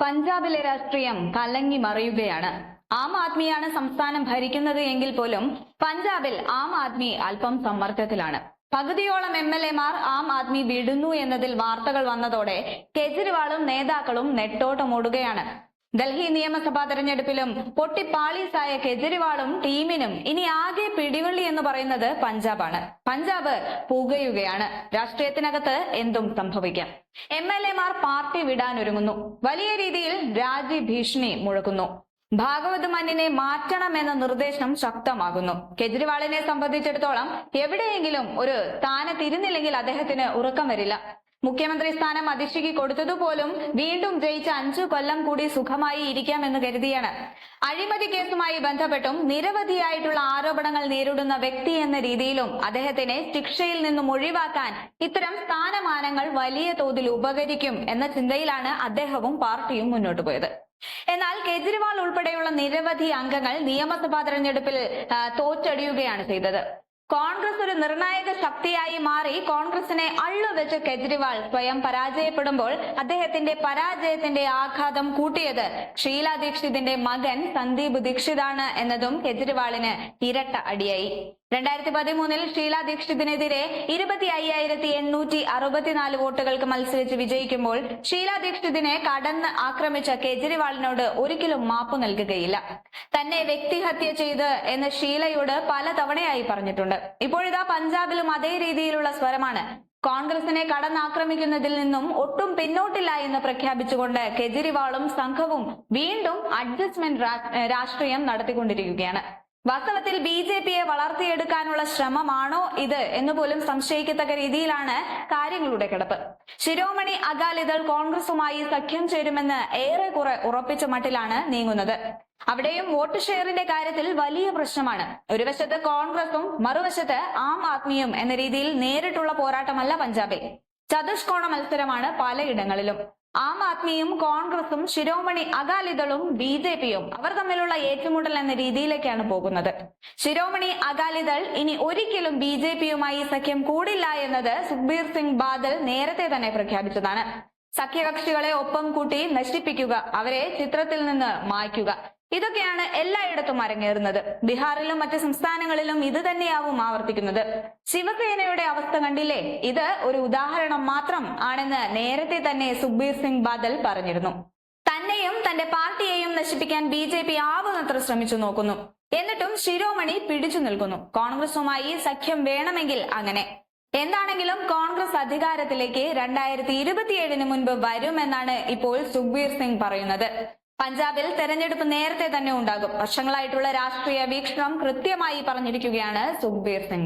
പഞ്ചാബിലെ രാഷ്ട്രീയം കലങ്ങി മറിയുകയാണ്. ആം ആദ്മിയാണ് സംസ്ഥാനം ഭരിക്കുന്നത് എങ്കിൽ പോലും പഞ്ചാബിൽ ആം ആദ്മി അല്പം സമ്മർദ്ദത്തിലാണ്. പകുതിയോളം എം എൽ എമാർ ആം ആദ്മി വിടുന്നു എന്നതിൽ വാർത്തകൾ വന്നതോടെ കെജ്രിവാളും നേതാക്കളും നെട്ടോട്ടമോടുകയാണ്. ഡൽഹി നിയമസഭാ തെരഞ്ഞെടുപ്പിലും പൊട്ടിപ്പാളീസായ കെജ്രിവാളും ടീമിനും ഇനി ആകെ പിടിവള്ളി എന്ന് പറയുന്നത് പഞ്ചാബാണ്. പഞ്ചാബ് പുകയുകയാണ്. രാഷ്ട്രീയത്തിനകത്ത് എന്തും സംഭവിക്കാം. എം എൽ എമാർ പാർട്ടി വിടാനൊരുങ്ങുന്നു. വലിയ രീതിയിൽ രാജി ഭീഷണി മുഴക്കുന്നു. ഭാഗവത് മന്നിനെ മാറ്റണമെന്ന നിർദ്ദേശം ശക്തമാകുന്നു. കെജ്രിവാളിനെ സംബന്ധിച്ചിടത്തോളം എവിടെയെങ്കിലും ഒരു സ്ഥാനത്തിരുന്നില്ലെങ്കിൽ അദ്ദേഹത്തിന് ഉറക്കം വരില്ല. മുഖ്യമന്ത്രി സ്ഥാനം അധിഷ്ഠിക്ക് കൊടുത്തതുപോലും വീണ്ടും ജയിച്ച അഞ്ചു കൊല്ലം കൂടി സുഖമായി ഇരിക്കാമെന്ന് കരുതിയാണ്. അഴിമതി കേസുമായി ബന്ധപ്പെട്ടും നിരവധിയായിട്ടുള്ള ആരോപണങ്ങൾ നേരിടുന്ന വ്യക്തി എന്ന രീതിയിലും അദ്ദേഹത്തിനെ ശിക്ഷയിൽ നിന്നും ഒഴിവാക്കാൻ ഇത്തരം സ്ഥാനമാനങ്ങൾ വലിയ തോതിൽ ഉപകരിക്കും എന്ന ചിന്തയിലാണ് അദ്ദേഹവും പാർട്ടിയും മുന്നോട്ട് പോയത്. എന്നാൽ കേജ്രിവാൾ ഉൾപ്പെടെയുള്ള നിരവധി അംഗങ്ങൾ നിയമസഭാ തെരഞ്ഞെടുപ്പിൽ തോറ്റടിയുകയാണ് ചെയ്തത്. കോൺഗ്രസ് ഒരു നിർണായക ശക്തിയായി മാറി കോൺഗ്രസിനെ അള്ളുവെച്ച കെജ്രിവാൾ സ്വയം പരാജയപ്പെടുമ്പോൾ അദ്ദേഹത്തിന്റെ പരാജയത്തിന്റെ ആഘാതം കൂട്ടിയത് ഷീല ദീക്ഷിതിന്റെ മകൻ സന്ദീപ് ദീക്ഷിതാണ് എന്നതും കെജ്രിവാളിന് ഇരട്ട അടിയായി. രണ്ടായിരത്തി പതിമൂന്നിൽ ഷീല ദീക്ഷിതിനെതിരെ ഇരുപത്തി അയ്യായിരത്തി എണ്ണൂറ്റി അറുപത്തിനാല് വോട്ടുകൾക്ക് മത്സരിച്ച് വിജയിക്കുമ്പോൾ ഷീല ദീക്ഷിതിനെ കടന്ന് ആക്രമിച്ച കേജ്രിവാളിനോട് ഒരിക്കലും മാപ്പ് നൽകുകയില്ല. തന്നെ വ്യക്തിഹത്യ ചെയ്ത് എന്ന് ഷീലയോട് പല തവണയായി പറഞ്ഞിട്ടുണ്ട്. ഇപ്പോഴിതാ പഞ്ചാബിലും അതേ രീതിയിലുള്ള സ്വരമാണ്. കോൺഗ്രസിനെ കടന്നാക്രമിക്കുന്നതിൽ നിന്നും ഒട്ടും പിന്നോട്ടില്ല എന്ന് പ്രഖ്യാപിച്ചുകൊണ്ട് കെജ്രിവാളും സംഘവും വീണ്ടും അഡ്ജസ്റ്റ്മെന്റ് രാഷ്ട്രീയം നടത്തിക്കൊണ്ടിരിക്കുകയാണ്. വാസ്തവത്തിൽ ബി ജെ പിയെ വളർത്തിയെടുക്കാനുള്ള ശ്രമമാണോ ഇത് എന്ന് പോലും സംശയിക്കത്തക്ക രീതിയിലാണ് കാര്യങ്ങളുടെ കിടപ്പ്. ശിരോമണി അകാലിദൾ കോൺഗ്രസുമായി സഖ്യം ചേരുമെന്ന് ഏറെക്കുറെ ഉറപ്പിച്ച മട്ടിലാണ് നീങ്ങുന്നത്. അവിടെയും വോട്ട് ഷെയറിന്റെ കാര്യത്തിൽ വലിയ പ്രശ്നമാണ്. ഒരു വശത്ത് കോൺഗ്രസും മറുവശത്ത് ആം ആദ്മിയും എന്ന രീതിയിൽ നേരിട്ടുള്ള പോരാട്ടമല്ല പഞ്ചാബിൽ. ചതുഷ്കോണ മത്സരമാണ് പലയിടങ്ങളിലും. ആം ആദ്മിയും കോൺഗ്രസും ശിരോമണി അകാലിദളും ബി ജെ പിയും അവർ തമ്മിലുള്ള ഏറ്റുമുട്ടൽ എന്ന രീതിയിലേക്കാണ് പോകുന്നത്. ശിരോമണി അകാലിദൾ ഇനി ഒരിക്കലും ബി ജെ പിയുമായി സഖ്യം കൂടില്ല എന്നത് സുഖ്ബീർ സിംഗ് ബാദൽ നേരത്തെ തന്നെ പ്രഖ്യാപിച്ചതാണ്. സഖ്യകക്ഷികളെ ഒപ്പം കൂട്ടി നശിപ്പിക്കുക അവരെ ചിത്രത്തിൽ നിന്ന് മായ്ക്കുക. ഇതൊക്കെയാണ് എല്ലായിടത്തും അരങ്ങേറുന്നത്. ബീഹാറിലും മറ്റ് സംസ്ഥാനങ്ങളിലും ഇത് തന്നെയാവും ആവർത്തിക്കുന്നത്. ശിവസേനയുടെ അവസ്ഥ കണ്ടില്ലേ? ഇത് ഒരു ഉദാഹരണം മാത്രം ആണെന്ന് നേരത്തെ തന്നെ സുഖ്ബീർ സിംഗ് ബാദൽ പറഞ്ഞിരുന്നു. തന്നെയും തന്റെ പാർട്ടിയെയും നശിപ്പിക്കാൻ ബി ജെ പി ആവുന്നത്ര ശ്രമിച്ചു നോക്കുന്നു. എന്നിട്ടും ശിരോമണി പിടിച്ചു നിൽക്കുന്നു. കോൺഗ്രസുമായി സഖ്യം വേണമെങ്കിൽ അങ്ങനെ. എന്താണെങ്കിലും കോൺഗ്രസ് അധികാരത്തിലേക്ക് രണ്ടായിരത്തി ഇരുപത്തിയേഴിന് മുൻപ് വരുമെന്നാണ് ഇപ്പോൾ സുഖ്ബീർ സിംഗ് പറയുന്നത്. പഞ്ചാബിൽ തെരഞ്ഞെടുപ്പ് നേരത്തെ തന്നെ ഉണ്ടാകും. വർഷങ്ങളായിട്ടുള്ള രാഷ്ട്രീയ വീക്ഷണം കൃത്യമായി പറഞ്ഞിരിക്കുകയാണ് സുഖ്ബീർ സിംഗ്.